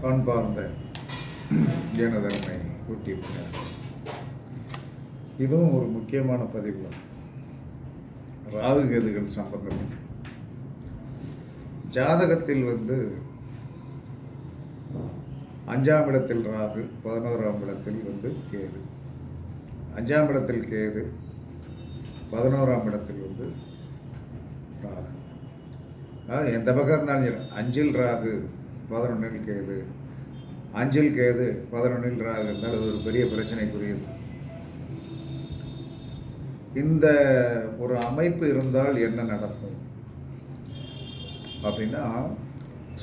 பண்பார்ந்த ஜனதர்மை YouTube இதுவும் ஒரு முக்கியமான பதிவு. ராகு கேதுகள் சம்பந்தப்பட்ட. ஜாதகத்தில் வந்து அஞ்சாம் இடத்தில் ராகு பதினோராம் இடத்தில் வந்து கேது. அஞ்சாம் இடத்தில் கேது பதினோராம் இடத்தில் வந்து ராகு. எந்த பக்கம் இருந்தாலும் அஞ்சில் ராகு பதினொன்றில் கேது. அஞ்சில் கேது பதினொன்றில் ராகு இருந்தால் அது ஒரு பெரிய பிரச்சனைக்குரியது. இந்த ஒரு அமைப்பு இருந்தால் என்ன நடக்கும்? அப்படின்னா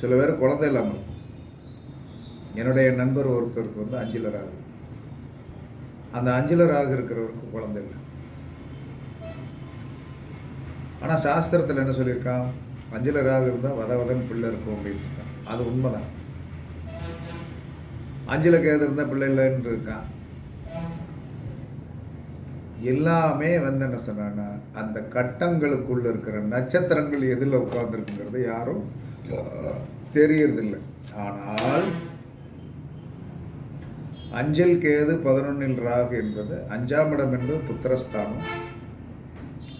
சில பேர் குழந்தை இல்லாமல். என்னுடைய நண்பர் ஒருத்தருக்கு வந்து அஞ்சில் ராகு அந்த அஞ்சில் ராகு இருக்கிறவருக்கு குழந்தை இல்லை. ஆனால் சாஸ்திரத்தில் என்ன சொல்லியிருக்கான்? அஞ்சில் ராகு இருந்தால் வத வதன் பிள்ளை இருக்கும் அப்படின்னு. அது உண்மைதான். அஞ்சில் கேது இருந்தால் பிள்ளை இல்லைன்னு இருக்கான் எல்லாமே வந்து என்ன சொன்னான்னா அந்த கட்டங்களுக்குள்ள இருக்கிற நட்சத்திரங்கள் எதில் உட்கார்ந்துருக்குங்கிறது யாரும் தெரியறதில்லை. ஆனால் அஞ்சல் கேது பதினொன்னில் ராகு என்பது அஞ்சாம் இடம் என்பது புத்திரஸ்தானம்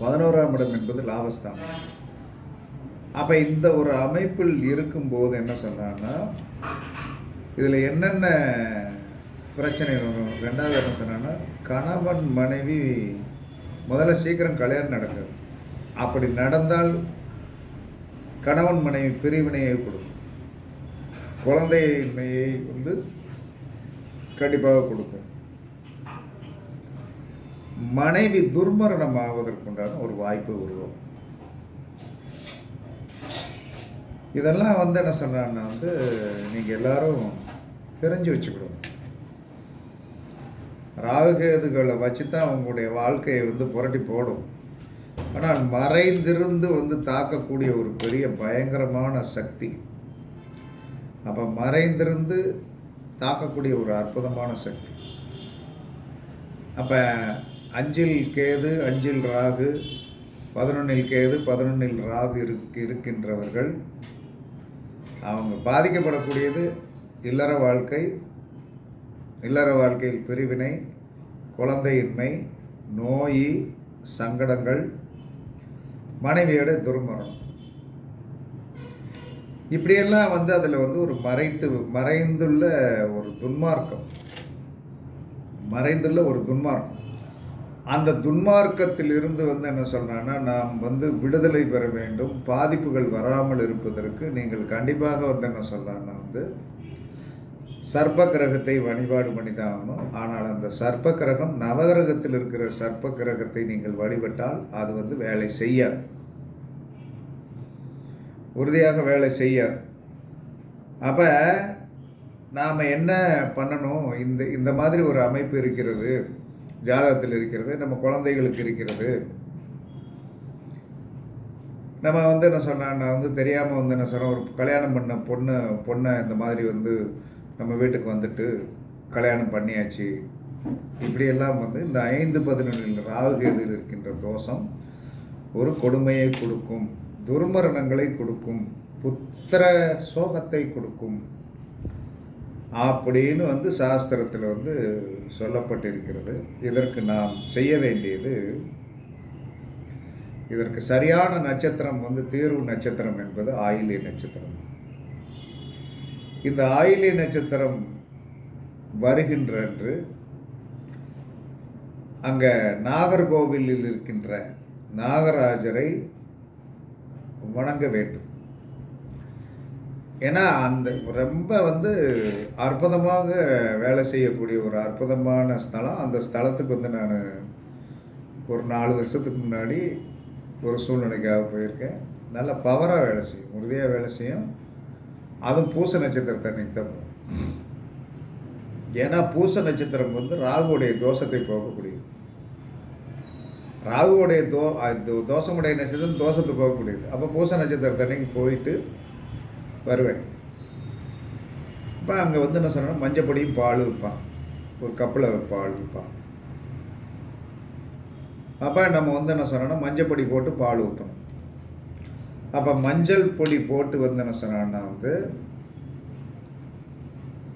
பதினோராம் இடம் என்பது லாபஸ்தானம். அப்போ இந்த ஒரு அமைப்பில் இருக்கும்போது என்ன சொன்னான்னா இதில் என்னென்ன பிரச்சனை வரும்? ரெண்டாவது என்ன சொன்னான்னா கணவன் மனைவி முதல்ல சீக்கிரம் கல்யாணம் நடக்குது அப்படி நடந்தால் கணவன் மனைவி பிரிவினையை கொடுக்கும். குழந்தையின்மையை வந்து கண்டிப்பாக கொடுக்கும். மனைவி துர்மரணம் ஆவதற்குண்டான ஒரு வாய்ப்பு உருவாகும். இதெல்லாம் வந்து என்ன சொல்கிறான்னா வந்து நீங்கள் எல்லாரும் தெரிஞ்சு வச்சுக்கணும். ராகுகேதுகளை வச்சு தான் அவங்களுடைய வாழ்க்கையை வந்து புரட்டி போடும். ஆனால் மறைந்திருந்து வந்து தாக்கக்கூடிய ஒரு பெரிய பயங்கரமான சக்தி. அப்போ மறைந்திருந்து தாக்கக்கூடிய ஒரு அற்புதமான சக்தி. அப்போ அஞ்சில் கேது அஞ்சில் ராகு பதினொன்னில் கேது பதினொன்னில் ராகு இருக்கு இருக்கின்றவர்கள். அவங்க பாதிக்கப்படக்கூடியது இல்லற வாழ்க்கை இல்லற வாழ்க்கையில் பிரிவினை குழந்தையின்மை நோய் சங்கடங்கள் மனைவியோட துர்மரணம். இப்படியெல்லாம் வந்து அதில் வந்து ஒரு மறைத்து மறைந்துள்ள ஒரு துன்மார்க்கம். மறைந்துள்ள ஒரு துன்மார்க்கம். அந்த துன்மார்க்கத்தில் இருந்து வந்து என்ன சொன்னான்னா நாம் வந்து விடுதலை பெற வேண்டும் பாதிப்புகள் வராமல் இருப்பதற்கு நீங்கள் கண்டிப்பாக வந்து என்ன சொல்றான்னா வந்து சர்ப்ப கிரகத்தை வழிபாடு பண்ணி தான் ஆகணும். ஆனால் அந்த சர்ப்ப கிரகம் நவகிரகத்தில் இருக்கிற சர்ப்ப கிரகத்தை நீங்கள் வழிபட்டால் அது வந்து வேலை செய்யாது. உறுதியாக வேலை செய்யாது. அப்போ நாம் என்ன பண்ணணும்? இந்த இந்த மாதிரி ஒரு அமைப்பு இருக்கிறது. ஜாதகத்தில் இருக்கிறது நம்ம குழந்தைகளுக்கு இருக்கிறது. நம்ம வந்து என்ன சொன்னேன் நான் வந்து தெரியாமல் வந்து என்ன சொன்னேன் ஒரு கல்யாணம் பண்ண பொண்ணு பொண்ணை இந்த மாதிரி வந்து நம்ம வீட்டுக்கு வந்துட்டு கல்யாணம் பண்ணியாச்சு. இப்படியெல்லாம் வந்து இந்த ஐந்து பதினொன்றில் ராகுகேதில் இருக்கின்ற தோஷம் ஒரு கொடுமையை கொடுக்கும் துர்மரணங்களை கொடுக்கும் புத்திர சோகத்தை கொடுக்கும். அப்படின்னு வந்து சாஸ்திரத்தில் வந்து சொல்லப்பட்டிருக்கிறது. இதற்கு நாம் செய்ய வேண்டியது இதற்கு சரியான நட்சத்திரம் வந்து தீர்வு நட்சத்திரம் என்பது ஆயிலிய நட்சத்திரம். இந்த ஆயிலிய நட்சத்திரம் வருகின்ற என்று அங்கே நாகர்கோவிலில் இருக்கின்ற நாகராஜரை வணங்க வேண்டும். ஏன்னா அந்த ரொம்ப வந்து அற்புதமாக வேலை செய்யக்கூடிய ஒரு அற்புதமான ஸ்தலம். அந்த ஸ்தலத்துக்கு வந்து நான் ஒரு நாலு வருஷத்துக்கு முன்னாடி ஒரு சூழ்நிலைக்காக போயிருக்கேன். நல்ல பவராக வேலை செய்யும். உறுதியாக வேலை செய்யும். அதுவும் பூச நட்சத்திரத்தை அன்னைக்கு தான் போகும். ஏன்னா பூச நட்சத்திரம் வந்து ராகுவுடைய தோஷத்தை போகக்கூடியது. ராகுவுடைய தோ தோஷமுடைய நட்சத்திரம் தோஷத்தை போகக்கூடியது. அப்போ பூச நட்சத்திரத்தை அன்னைக்கு போயிட்டு வருவேன். இப்போ அங்கே வந்து என்ன சொன்னா மஞ்சப்பொடியும் பால் விற்பான் ஒரு கப்பில் பால் விற்பான் அப்போ நம்ம வந்து என்ன சொன்னோன்னா மஞ்சப்பொடி போட்டு பால் ஊற்றணும் அப்போ மஞ்சள் பொடி போட்டு வந்து என்ன சொன்னான்னா வந்து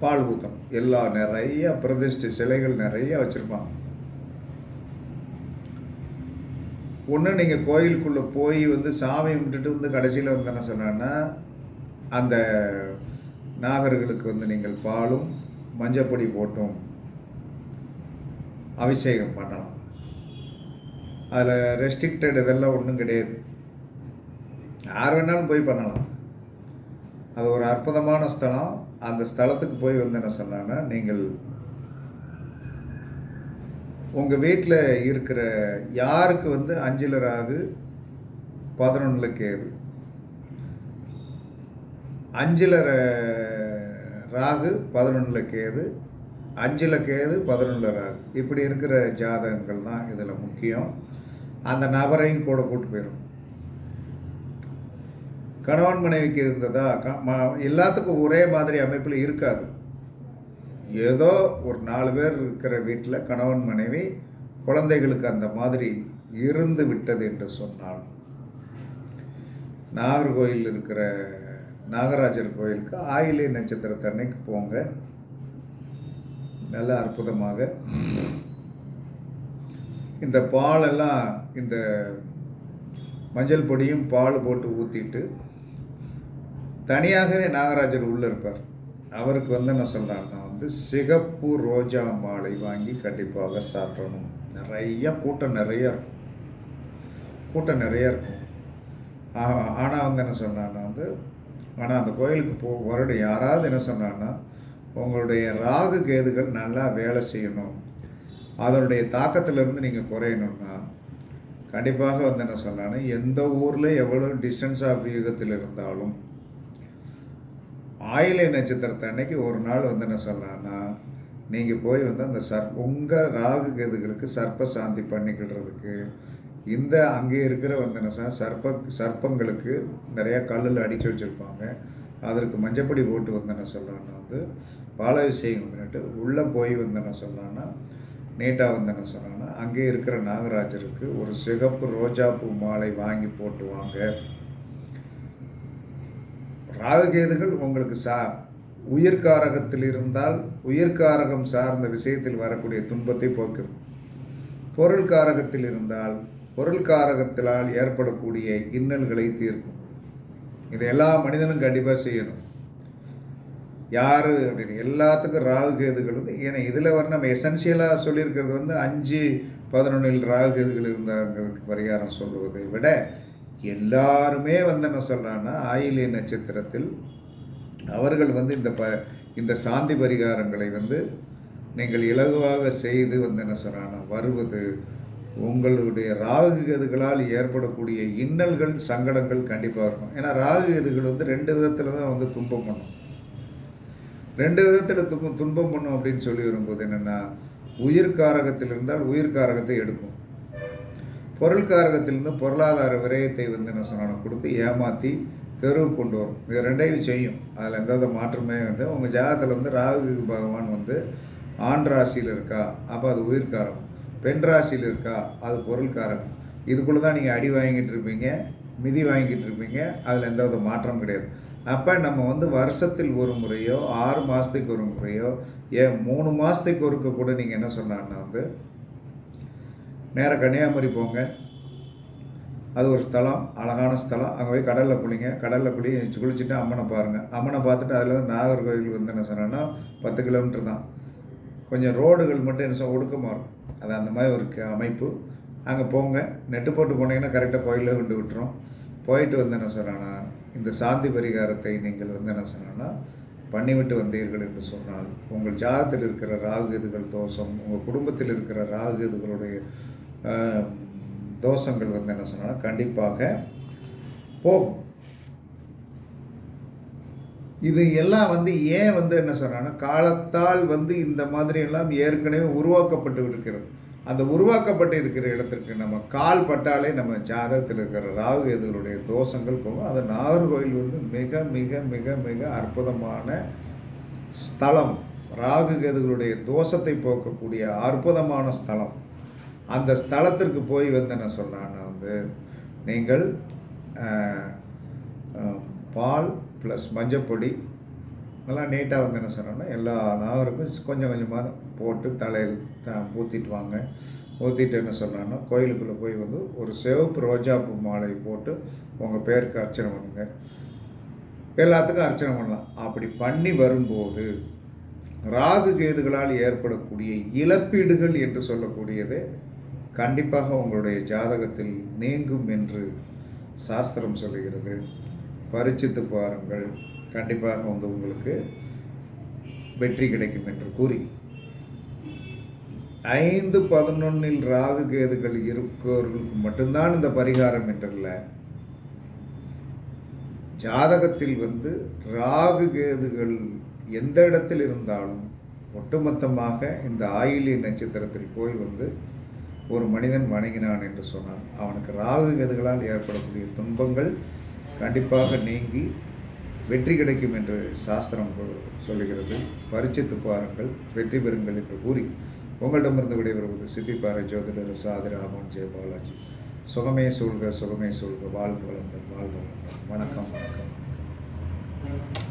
பால் ஊத்தம் எல்லா நிறைய பிரதிஷ்டை சிலைகள் நிறைய வச்சுருப்பாங்க. ஒன்று நீங்கள் கோயிலுக்குள்ளே போய் வந்து சாமி கும்பிட்டுட்டு வந்து கடைசியில் வந்து என்ன சொன்னான்னா அந்த நாகர்களுக்கு வந்து நீங்கள் பாலும் மஞ்சப்பொடி போட்டும். அபிஷேகம் பண்ணலாம். அதில் ரெஸ்ட்ரிக்டட் இதெல்லாம் ஒன்றும் கிடையாது. யார் வேணாலும் போய் பண்ணலாம். அது ஒரு அற்புதமான ஸ்தலம். அந்த ஸ்தலத்துக்கு போய் வந்து என்ன சொன்னான்னா நீங்கள் உங்கள் வீட்டில் இருக்கிற யாருக்கு வந்து அஞ்சில் ராகு பதினொன்றில் கேது? அஞ்சில் ராகு பதினொன்றில் கேது. அஞ்சில் கேது பதினொன்றில் ராகு. இப்படி இருக்கிற ஜாதகங்கள் தான் இதில் முக்கியம். அந்த நபரையும் கூட கூட்டு போயிடும் கணவன் மனைவிக்கு இருந்ததா? க- ம- எல்லாத்துக்கும் ஒரே மாதிரி அமைப்பில் இருக்காது. ஏதோ ஒரு நாலு பேர் இருக்கிற வீட்டில் கணவன் மனைவி குழந்தைகளுக்கு அந்த மாதிரி இருந்து விட்டது என்று சொன்னால் நாகர்கோயில் இருக்கிற நாகராஜர் கோயிலுக்கு ஆயிலை நட்சத்திரத்தன்னைக்கு போங்க. நல்ல அற்புதமாக. இந்த பாலெல்லாம் இந்த மஞ்சள் பொடியும் பால் போட்டு ஊற்றிட்டு தனியாகவே நாகராஜர் உள்ளே இருப்பார். அவருக்கு வந்து என்ன சொல்கிறாருன்னா வந்து சிகப்பு ரோஜா மாலை வாங்கி கண்டிப்பாக சாப்பிடணும் நிறைய கூட்டம் நிறையா இருக்கும். கூட்டம் நிறையா இருக்கும். ஆனால் வந்து என்ன சொன்னான்னா வந்து ஆனால் அந்த கோயிலுக்கு போ வருடம் யாராவது என்ன சொன்னான்னா உங்களுடைய ராகு கேதுகள் நல்லா வேலை செய்யணும். அதனுடைய தாக்கத்திலிருந்து நீங்கள் குறையணும்னா கண்டிப்பாக வந்து என்ன சொன்னான்னா எந்த ஊரில் எவ்வளோ டிஸ்டன்ஸ் ஆஃப் யுகத்தில் இருந்தாலும் ஆயிலை நட்சத்திரத்தை அன்னைக்கு ஒரு நாள் வந்து என்ன சொன்னான்னா நீங்கள் போய் வந்து அந்த சர் உங்கள் ராகு கேதுகளுக்கு சர்ப்ப சாந்தி பண்ணிக்கிடுறதுக்கு இந்த அங்கே இருக்கிற வந்து என்ன சொன்னா, சர்ப்ப சர்ப்பங்களுக்கு நிறையா கல்லில் அடித்து வச்சுருப்பாங்க. அதற்கு மஞ்சப்படி போட்டு வந்து என்ன சொல்லலான்னா வந்து பாலாபிஷேகம் பண்ணிட்டு உள்ளே போய் வந்து என்ன சொல்லலான்னா நீட்டாக வந்து என்ன சொன்னான்னா அங்கே இருக்கிற நாகராஜருக்கு ஒரு சிகப்பு ரோஜாப்பூ மாலை வாங்கி போட்டுவாங்க ராகுகேதுகள் உங்களுக்கு சா உயிர்காரகத்தில் இருந்தால் உயிர்காரகம் சார்ந்த விஷயத்தில் வரக்கூடிய துன்பத்தை போக்கும். பொருள் காரகத்தில் இருந்தால் பொருள்காரகத்திலால் ஏற்படக்கூடிய இன்னல்களை தீர்க்கும். இதை எல்லா மனிதனும் கண்டிப்பாக செய்யணும். யார் அப்படின்னு எல்லாத்துக்கும் ராகு கேதுகள் வந்து ஏன்னா இதில் வர நம்ம எசென்சியலாக சொல்லியிருக்கிறது வந்து அஞ்சு பதினொன்றில் ராகு கேதுகள் இருந்தாங்கிறதுக்கு பரிகாரம் சொல்வதை விட எல்லாருமே வந்து என்ன சொல்கிறான்னா ஆயிலிய நட்சத்திரத்தில் அவர்கள் வந்து இந்த ப இந்த சாந்தி பரிகாரங்களை வந்து நீங்கள் இலகுவாக செய்து வந்து என்ன சொல்கிறாங்கன்னா வருவது உங்களுடைய ராகு கேதுகளால் ஏற்படக்கூடிய இன்னல்கள் சங்கடங்கள் கண்டிப்பாக இருக்கும். ஏன்னா ராகு கேதுகள் வந்து ரெண்டு விதத்தில் தான் வந்து துன்பம் பண்ணும். ரெண்டு விதத்தில் துன்பம் துன்பம் பண்ணும் அப்படின்னு சொல்லி வரும்போது என்னென்னா உயிர்காரகத்தில் இருந்தால் உயிர்காரகத்தை எடுக்கும். பொருள்காரகத்திலிருந்து பொருளாதார விரயத்தை வந்து என்ன சொன்னாலும் கொடுத்து ஏமாற்றி தெருவுக்கு கொண்டு வரும். இது ரெண்டையும் செய்யும். அதில் எந்த வித மாற்றமே வந்து உங்கள் ஜாதகத்தில் வந்து ராகு பகவான் வந்து ஆண் ராசியில் இருக்கா? அப்போ அது உயிர்காரகம் பெண் ராசியில் இருக்கா? அது பொருள்காரகம் இதுக்குள்ளே தான் நீங்கள் அடி வாங்கிட்டு இருப்பீங்க மிதி வாங்கிட்டு இருப்பீங்க அதில் எந்த வித மாற்றம் கிடையாது. அப்போ நம்ம வந்து வருஷத்தில் ஒரு முறையோ ஆறு மாதத்துக்கு ஒரு முறையோ ஏன் மூணு மாதத்துக்கு ஒருக்க கூட நீங்கள் என்ன சொன்னான்னா வந்து நேராக கன்னியாகுமரி போங்க. அது ஒரு ஸ்தலம் அழகான ஸ்தலம். அங்கே போய் கடலில் குளிங்க. கடலில் குளி குளிச்சுட்டு அம்மனை பாருங்கள் அம்மனை பார்த்துட்டு அதில் வந்து நாகர்கோவில் வந்து என்ன சொன்னேன்னா பத்து கிலோமீட்டர் தான். கொஞ்சம் ரோடுகள் மட்டும் என்ன சொல்ல ஒடுக்கமாக இருக்கும். அது அந்த மாதிரி ஒரு க- அமைப்பு. அங்கே போங்க. நெட்டு போட்டு போனீங்கன்னா கரெக்டாக கோயிலில் கொண்டு விட்டுரும். போயிட்டு வந்து என்ன சொன்னான்னா இந்த சாந்தி பரிகாரத்தை நீங்கள் வந்து என்ன சொன்னான்னா பண்ணிவிட்டு வந்தீர்கள் என்று சொன்னால் உங்கள் ஜாதத்தில் இருக்கிற ராகுகேதுகள் தோஷம் உங்கள் குடும்பத்தில் இருக்கிற ராகுகேதுகளுடைய தோஷங்கள் வந்து என்ன சொன்னால் கண்டிப்பாக போகும். இது எல்லாம் வந்து ஏன் வந்து என்ன சொல்கிறாங்கன்னா காலத்தால் வந்து இந்த மாதிரி எல்லாம் ஏற்கனவே உருவாக்கப்பட்டு இருக்கிறது அந்த உருவாக்கப்பட்டு இருக்கிற இடத்திற்கு நம்ம கால் பட்டாலே நம்ம ஜாதகத்தில் இருக்கிற ராகு எதுகளுடைய தோஷங்கள் போகும். அது நாகர்கோயில் வந்து மிக மிக மிக மிக அற்புதமான ஸ்தலம். ராகு கேதுகளுடைய தோஷத்தை போக்கக்கூடிய அற்புதமான ஸ்தலம். அந்த ஸ்தலத்திற்கு போய் வந்து என்ன சொல்கிறான்னா வந்து நீங்கள் பால் ப்ளஸ் மஞ்சப்பொடி எல்லாம் நீட்டாக வந்து என்ன சொன்னோன்னா எல்லா நாகருக்கும் கொஞ்சம் கொஞ்சமாக போட்டு தலையில் த ஊற்றிட்டு வாங்க. ஊற்றிட்டு என்ன சொன்னான்னா கோயிலுக்குள்ளே போய் வந்து ஒரு சிவப்பு ரோஜாப்பூ மாலை போட்டு உங்கள் பேருக்கு அர்ச்சனை பண்ணுங்க. எல்லாத்துக்கும் அர்ச்சனை பண்ணலாம். அப்படி பண்ணி வரும்போது ராகு கேதுகளால் ஏற்படக்கூடிய இழப்பீடுகள் என்று சொல்லக்கூடியது கண்டிப்பாக உங்களுடைய ஜாதகத்தில் நீங்கும் என்று சாஸ்திரம் சொல்லுகிறது. பரிச்சித்து பாருங்கள். கண்டிப்பாக வந்து உங்களுக்கு வெற்றி கிடைக்கும் என்று கூறி. ஐந்து பதினொன்னில் ராகு கேதுகள் இருக்கிறவர்களுக்கு மட்டும்தான் இந்த பரிகாரம் என்றல்ல ஜாதகத்தில் வந்து ராகு கேதுகள் எந்த இடத்தில் இருந்தாலும் ஒட்டுமொத்தமாக இந்த ஆயிலி நட்சத்திரத்தில் போய் வந்து ஒரு மனிதன் வணங்கினான் என்று சொன்னான் அவனுக்கு ராகு கேதுகளால் ஏற்படக்கூடிய துன்பங்கள் கண்டிப்பாக நீங்கி வெற்றி கிடைக்கும் என்று சாஸ்திரம் சொல்லுகிறது. பரிச்சித்து பாருங்கள் வெற்றி பெறுங்கள் என்று கூறி உங்களிடமிருந்து விடைபெறுவது சிபி பாறை ஜோதிடர் சாதி ராமன் ஜெய பாலாஜி. சுகமே சூழ்க சுகமே சூழ்க. வாழ்வு வளங்கள் வாழ்க வளங்கள் வணக்கம் வணக்கம்.